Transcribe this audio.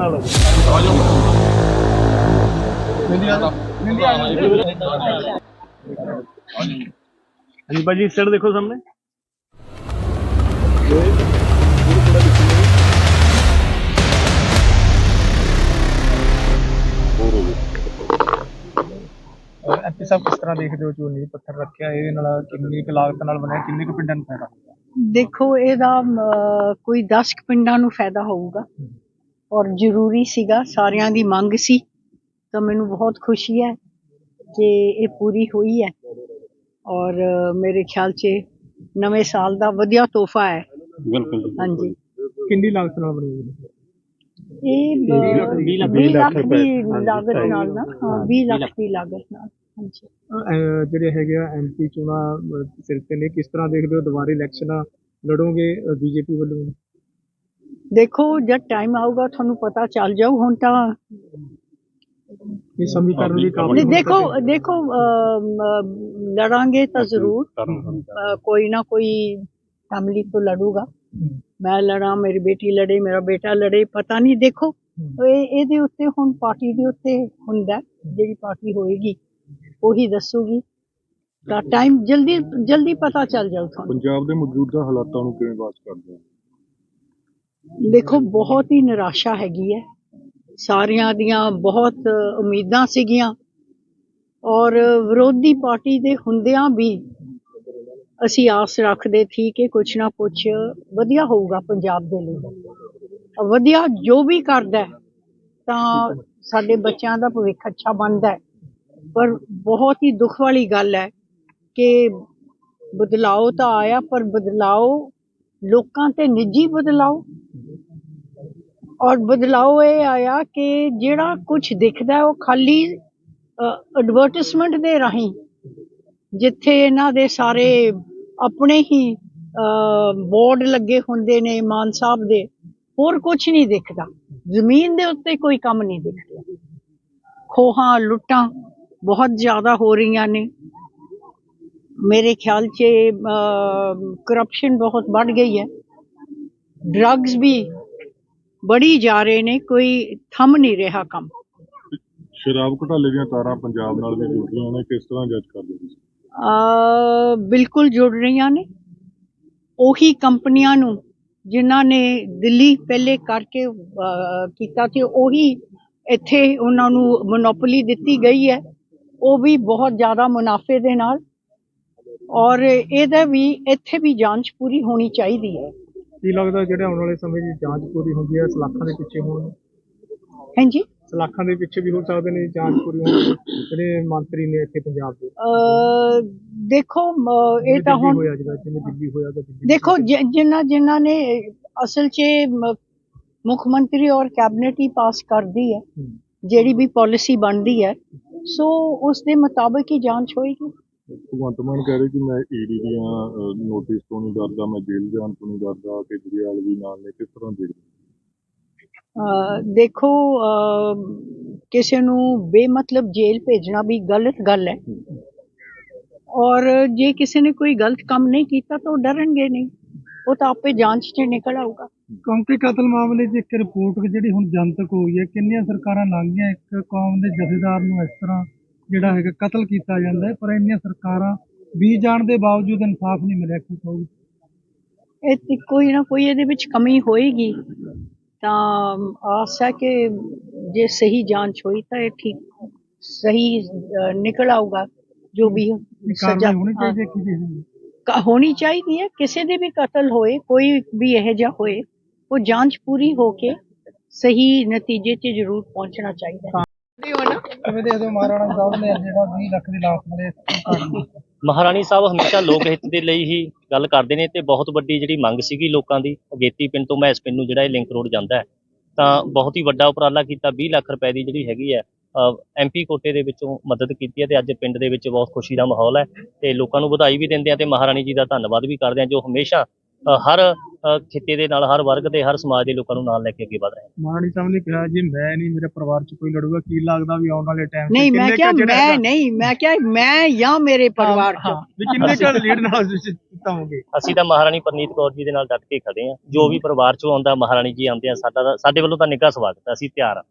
ਨਾਲ ਹਾਂਜੀ ਭਾਜੀ ਇਸ ਸਾਈਡ ਦੇਖੋ ਸਾਹਮਣੇ। ਐਪੀ ਸਾਹਿਬ ਕਿਸ ਤਰ੍ਹਾਂ ਦੇਖਦੇ ਹੋ? ਝੋਨੇ ਪੱਥਰ ਰੱਖਿਆ ਇਹਦੇ ਨਾਲ ਕਿੰਨੀ ਕੁ ਲਾਗਤ ਨਾਲ ਬਣਿਆ ਕਿੰਨੇ ਕੁ ਪਿੰਡਾਂ ਨੂੰ ਫਾਇਦਾ? ਦੇਖੋ ਇਹਦਾ ਕੋਈ 10 ਕੁ ਪਿੰਡਾਂ ਨੂੰ ਫਾਇਦਾ ਹੋਊਗਾ। ਔਰ ਜ਼ਰੂਰੀ ਸੀਗਾ ਸਾਰਿਆਂ ਦੀ ਮੰਗ ਸੀ। ਤਾਂ ਮੈਨੂੰ ਬਹੁਤ ਖੁਸ਼ੀ ਹੈ ਕਿ ਇਹ ਪੂਰੀ ਹੋਈ ਹੈ। ਔਰ ਮੇਰੇ ਖਿਆਲ 'ਚ ਨਵੇਂ ਸਾਲ ਦਾ ਵਧੀਆ ਤੋਹਫਾ ਹੈ। ਬਿਲਕੁਲ ਹਾਂਜੀ। ਕਿੰਨੀ ਲਾਗਤ ਨਾਲ ਬਣੀ ਹੋਈ ਇਹ ਅ, 20 ਲੱਖ ਦੀ ਲਾਗਤ ਨਾਲ ਨਾ। ਹਾਂ 20 ਲੱਖ ਦੀ ਲਾਗਤ ਨਾਲ। ਹਾਂਜੀ। ਅਹ ਜਿਹੜੇ ਹੈਗੇ ਆ ਐਮਪੀ ਚੋਣਾਂ ਅਹ, ਸਿਰ ਤੇ ਨੇ ਕਿਸ ਤਰ੍ਹਾਂ ਦੇਖਦੇ ਹੋ ਦੁਬਾਰਾ ਇਲੈਕਸ਼ਨ ਲੜੋਗੇ ਬੀਜੇਪੀ ਵੱਲੋਂ? ਦੇਖੋ ਜਦ ਟਾਈਮ ਆਊਗਾ ਤੁਹਾਨੂੰ ਪਤਾ ਚੱਲ ਜਾਊ। ਹੁਣ ਤਾਂ ਇਹ ਸਮੀਕਰਨ ਵੀ ਕਾਫੀ ਨਹੀਂ ਦੇਖੋ ਦੇਖੋ ਅਮ, ਅਮ, ਲੜਾਂਗੇ ਤਾਂ ਜ਼ਰੂਰ। ਅ, ਕੋਈ ਨਾ ਕੋਈ ਫੈਮਿਲੀ ਤੋਂ ਲੜੂਗਾ। ਮੈਂ ਲੜਾਂ ਮੇਰੀ ਬੇਟੀ ਲੜੇ ਮੇਰਾ ਬੇਟਾ ਲੜੇ ਪਤਾ ਨਹੀਂ ਦੇਖੋ। ਇਹ ਇਹਦੇ ਉੱਤੇ ਹੁਣ ਪਾਰਟੀ ਦੇ ਉੱਤੇ ਹੁੰਦਾ ਹੈ, ਜਿਹੜੀ ਪਾਰਟੀ ਹੋਏਗੀ ਉਹੀ ਦੱਸੂਗੀ। ਤਾਂ ਟਾਈਮ ਜਲਦੀ ਜਲਦੀ ਪਤਾ ਚੱਲ ਜਾਊ ਤੁਹਾਨੂੰ। ਪੰਜਾਬ ਦੇ ਮੌਜੂਦਾ ਹਾਲਾਤਾਂ ਨੂੰ ਕਿਵੇਂ ਬਾਤ ਕਰਦੇ ਹੋ ਦੇਖੋ, ਬਹੁਤ ਹੀ ਨਿਰਾਸ਼ਾ ਹੈਗੀ ਹੈ। ਸਾਰਿਆਂ ਦੀਆਂ ਬਹੁਤ ਉਮੀਦਾਂ ਸੀਗੀਆਂ। ਔਰ ਵਿਰੋਧੀ ਪਾਰਟੀ ਦੇ ਹੁੰਦਿਆਂ ਵੀ ਅਸੀਂ ਆਸ ਰੱਖਦੇ ਸੀ ਕਿ ਕੁਛ ਨਾ ਕੁਛ ਵਧੀਆ ਹੋਊਗਾ ਪੰਜਾਬ ਦੇ ਲਈ। ਵਧੀਆ ਜੋ ਵੀ ਕਰਦਾ ਤਾਂ ਸਾਡੇ ਬੱਚਿਆਂ ਦਾ ਭਵਿੱਖ ਅੱਛਾ ਬਣਦਾ ਪਰ ਬਹੁਤ ਹੀ ਦੁੱਖ ਵਾਲੀ ਗੱਲ ਹੈ ਕਿ ਬਦਲਾਓ ਤਾਂ ਆਇਆ, ਪਰ ਬਦਲਾਓ ਲੋਕਾਂ ਤੇ ਨਿੱਜੀ ਬਦਲਾਓ। ਔਰ ਬਦਲਾਓ ਇਹ ਆਇਆ ਕਿ ਜਿਹੜਾ ਕੁਝ ਦਿਖਦਾ ਉਹ ਖਾਲੀ ਐਡਵਰਟਿਸਮੈਂਟ ਦੇ ਰਾਹੀਂ, ਜਿੱਥੇ ਇਹਨਾਂ ਦੇ ਸਾਰੇ ਆਪਣੇ ਹੀ ਬੋਰਡ ਲੱਗੇ ਹੁੰਦੇ ਨੇ ਮਾਨ ਸਾਹਿਬ ਦੇ, ਹੋਰ ਕੁਝ ਨਹੀਂ ਦਿਖਦਾ। ਜ਼ਮੀਨ ਦੇ ਉੱਤੇ ਕੋਈ ਕੰਮ ਨਹੀਂ ਦਿਖਦਾ। ਖੋਹਾਂ, ਲੁੱਟਾਂ ਬਹੁਤ ਜ਼ਿਆਦਾ ਹੋ ਰਹੀਆਂ ਨੇ। ਮੇਰੇ ਖਿਆਲ 'ਚ ਕਰਪਸ਼ਨ ਬਹੁਤ ਵੱਧ ਗਈ ਹੈ ਡਰੱਗਸ ਵੀ ਬੜੀ ਜਾ ਰਹੇ ਨੇ ਕੋਈ ਥੰਮ ਨਹੀਂ ਰਿਹਾ ਕੰਮ ਸ਼ਰਾਬ ਘੁਟਾਲੇ ਦੀਆਂ ਤਾਰਾਂ ਪੰਜਾਬ ਨਾਲ ਵੀ ਜੁੜ ਰਹੀਆਂ ਨੇ ਕਿਸ ਤਰ੍ਹਾਂ ਜੱਜ ਕਰਦੇ ਹੋ ਤੁਸੀਂ? ਅ, ਬਿਲਕੁਲ ਜੁੜ ਰਹੀਆਂ ਨੇ। ਉਹੀ ਕੰਪਨੀਆਂ ਨੂੰ ਜਿਨ੍ਹਾਂ ਨੇ ਦਿੱਲੀ ਪਹਿਲੇ ਕਰਕੇ ਕੀਤਾ ਤੇ ਉਹੀ ਇੱਥੇ ਉਹਨਾਂ ਨੂੰ ਮੋਨੋਪੋਲੀ ਦਿੱਤੀ ਗਈ ਹੈ। ਉਹ ਵੀ ਬਹੁਤ ਜ਼ਿਆਦਾ ਮੁਨਾਫੇ ਦੇ ਨਾਲ ਔਰ ਇਹਦਾ ਵੀ ਇੱਥੇ ਵੀ ਜਾਂਚ ਪੂਰੀ ਹੋਣੀ ਚਾਹੀਦੀ ਹੈ। ਕੀ ਲੱਗਦਾ ਜਿਹੜੇ ਆਉਣ ਵਾਲੇ ਸਮੇਂ 'ਚ ਜਾਂਚ ਪੂਰੀ ਹੁੰਦੀ ਹੈ ਸਲਾਖਾਂ ਦੇ ਪਿੱਛੇ ਹੋਣ? ਹਾਂਜੀ? ਸਲਾਖਾਂ ਦੇ ਪਿੱਛੇ ਵੀ ਹੋ ਸਕਦੇ ਨੇ ਜਾਂਚ ਪੂਰੀ ਹੋਣ? ਜਿਹੜੇ ਮੰਤਰੀ ਨੇ ਇੱਥੇ ਪੰਜਾਬ ਦੇ। ਅ, ਦੇਖੋ ਇਹ ਤਾਂ ਹੁਣ ਹੋਇਆ ਜਿਹੜਾ ਜਿਵੇਂ ਦਿੱਲੀ ਹੋਇਆ ਤਾਂ ਦਿੱਲੀ ਦੇਖੋ ਜਿ- ਜਿਨ੍ਹਾਂ ਜਿਨ੍ਹਾਂ ਨੇ ਅਸਲ 'ਚ ਮ- ਮੁੱਖ ਮੰਤਰੀ ਔਰ ਕੈਬਨਿਟ ਹੀ ਪਾਸ ਕਰਦੀ ਹੈ ਹੂੰ। ਜਿਹੜੀ ਵੀ ਪਾਲਿਸੀ ਬਣਦੀ ਹੈ ਸੋ ਉਸ ਦੇ ਮੁਤਾਬਕ ਹੀ ਜਾਂਚ ਹੋਏਗੀ। ਭਗਵੰਤ ਮਾਨ ਕਹਿ ਰਹੇ ਕਿ ਮੈਂ ਈਡੀ ਦੀਆਂ ਨੋਟਿਸ ਤੋਂ ਨਹੀਂ ਡਰਦਾ ਮੈਂ ਜੇਲ੍ਹ ਜਾਣ ਤੋਂ ਨਹੀਂ ਡਰਦਾ ਕੇਜਰੀਵਾਲ ਵੀ ਨਾਲ ਨੇ ਕਿਸ ਤਰ੍ਹਾਂ ਦੇਖਦੇ ਦੇਖੋ ਕਿਸੇ ਨੂੰ ਬੇਮਤਲਬ ਜੇਲ੍ਹ ਭੇਜਣਾ ਵੀ ਗਲਤ ਗੱਲ ਹੈ। ਔਰ ਜੇ ਕਿਸੇ ਨੇ ਕੋਈ ਗਲਤ ਕੰਮ ਨਹੀਂ ਕੀਤਾ ਤਾਂ ਉਹ ਡਰਨਗੇ ਨਹੀਂ। ਉਹ ਤਾਂ ਆਪੇ ਜਾਂਚ 'ਚ ਨਿਕਲ ਆਊਗਾ। ਕੌਮੀ ਕਤਲ ਮਾਮਲੇ 'ਚ ਇੱਕ ਰਿਪੋਰਟ ਜਿਹੜੀ ਹੁਣ ਜਨਤਕ ਹੋਈ ਹੈ ਕਿੰਨੀਆਂ ਸਰਕਾਰਾਂ ਲੰਘੀਆਂ ਇੱਕ ਕੌਮ ਦੇ ਜਥੇਦਾਰ ਨੂੰ ਇਸ ਤਰ੍ਹਾਂ? ਜਿਹੜਾ ਹੈਗਾ ਕਤਲ ਕੀਤਾ ਜਾਂਦਾ ਹੈ ਪਰ ਇੰਨੀਆਂ ਸਰਕਾਰਾਂ ਵੀ ਜਾਣ ਦੇ ਬਾਵਜੂਦ ਇਨਸਾਫ ਨਹੀਂ ਮਿਲਿਆ ਕੀ ਕਹੋਗੇ? ਇਹ ਕੋਈ ਨਾ ਕੋਈ ਇਹਦੇ ਵਿੱਚ ਕਮੀ ਹੋਏਗੀ। ਤਾਂ ਆਸ ਹੈ ਕਿ ਜੇ ਸਹੀ ਜਾਂਚ ਹੋਈ ਤਾਂ ਇਹ ਠੀਕ ਸਹੀ ਨਿਕਲ ਆਊਗਾ ਜੋ ਵੀ ਸਜ਼ਾ ਹੋਣੀ ਚਾਹੀਦੀ ਹੈ ਹੋਣੀ ਚਾਹੀਦੀ ਹੈ ਕਿਸੇ ਦੇ ਵੀ ਕਤਲ ਹੋਏ ਕੋਈ ਵੀ ਇਹੋ ਜਿਹਾ ਹੋਏ ਉਹ ਜਾਂਚ ਪੂਰੀ ਹੋ ਕੇ ਸਹੀ ਨਤੀਜੇ 'ਤੇ ਜ਼ਰੂਰ ਪਹੁੰਚਣਾ ਚਾਹੀਦਾ ਹੈ ਕਿਵੇਂ ਦੇਖਦੇ ਹੋ ਮਹਾਰਾਣਾ ਸਾਹਿਬ ਨੇ ਜਿਹੜਾ 20 ਲੱਖ ਦੀ ਲਾਸ਼ ਮਿਲੇ ਮਹਾਰਾਣੀ ਸਾਹਿਬ ਹਮੇਸ਼ਾ ਲੋਕ ਹਿੱਤ ਦੇ ਲਈ ਹੀ ਗੱਲ ਕਰਦੇ ਨੇ ਤੇ ਬਹੁਤ ਵੱਡੀ ਜਿਹੜੀ ਮੰਗ ਸੀਗੀ ਲੋਕਾਂ ਦੀ ਅਗੇਤੀ ਪਿੰਡ ਤੋਂ ਮੈਂ ਇਸ ਪਿੰਡ ਨੂੰ ਜਿਹੜਾ ਇਹ ਲਿੰਕ ਰੋਡ ਜਾਂਦਾ ਹੈ। ਤਾਂ ਬਹੁਤ ਹੀ ਵੱਡਾ ਉਪਰਾਲਾ ਕੀਤਾ 20 ਲੱਖ ਰੁਪਏ ਦੀ ਜਿਹੜੀ ਹੈਗੀ ਹੈ ਐਮਪੀ ਕੋਟੇ ਦੇ ਵਿੱਚੋਂ ਮਦਦ ਕੀਤੀ ਹੈ ਤੇ ਅੱਜ ਪਿੰਡ ਦੇ ਵਿੱਚ ਬਹੁਤ ਖੁਸ਼ੀ ਦਾ ਮਾਹੌਲ ਹੈ ਤੇ ਲੋਕਾਂ ਨੂੰ ਵਧਾਈ ਵੀ ਦਿੰਦੇ ਆ ਤੇ ਮਹਾਰਾਣੀ ਜੀ ਦਾ ਧੰਨਵਾਦ ਵੀ ਕਰਦੇ ਆ ਜੋ ਹਮੇਸ਼ਾ ਹਰ ਖਿੱਤੇ ਦੇ ਨਾਲ ਹਰ ਵਰਗ ਦੇ ਹਰ ਸਮਾਜ ਦੇ ਲੋਕਾਂ ਨੂੰ ਨਾਲ ਲੈ ਕੇ ਅੱਗੇ ਵਧ ਰਹੇ ਹਾਂ ਮਾਨੀ ਸਾਹਿਬ ਨੇ ਕਿਹਾ ਜੀ ਮੈਂ ਨਹੀਂ ਮੇਰੇ ਪਰਿਵਾਰ ਚ ਕੋਈ ਲੜੂਗਾ ਕੀ ਲੱਗਦਾ ਵੀ ਆਉਣ ਵਾਲੇ ਟਾਈਮ ਨਹੀਂ ਮੈਂ ਕਿਹਾ ਮੈਂ ਨਹੀਂ ਮੈਂ ਕਿਹਾ ਮੈਂ ਜਾਂ ਮੇਰੇ ਪਰਿਵਾਰ ਚ। ਵੀ ਕਿੰਨੇ ਕੁ ਲੀਡ ਨਾਲ ਤੁਸੀਂ ਜਿੱਤਾਂਗੇ? ਅਸੀਂ ਤਾਂ ਮਹਾਰਾਣੀ ਪਰਨੀਤ ਕੌਰ ਜੀ ਦੇ ਨਾਲ ਡਟ ਕੇ ਖੜੇ ਹਾਂ। ਜੋ ਵੀ ਪਰਿਵਾਰ ਚੋਂ ਆਉਂਦਾ ਮਹਾਰਾਣੀ ਜੀ ਆਉਂਦੇ ਆ ਸਾਡਾ ਤਾਂ- ਸਾਡੇ ਵੱਲੋਂ ਤਾਂ ਨਿੱਘਾ ਸਵਾਗਤ ਹੈ ਅਸੀਂ ਤਿਆਰ ਹਾਂ।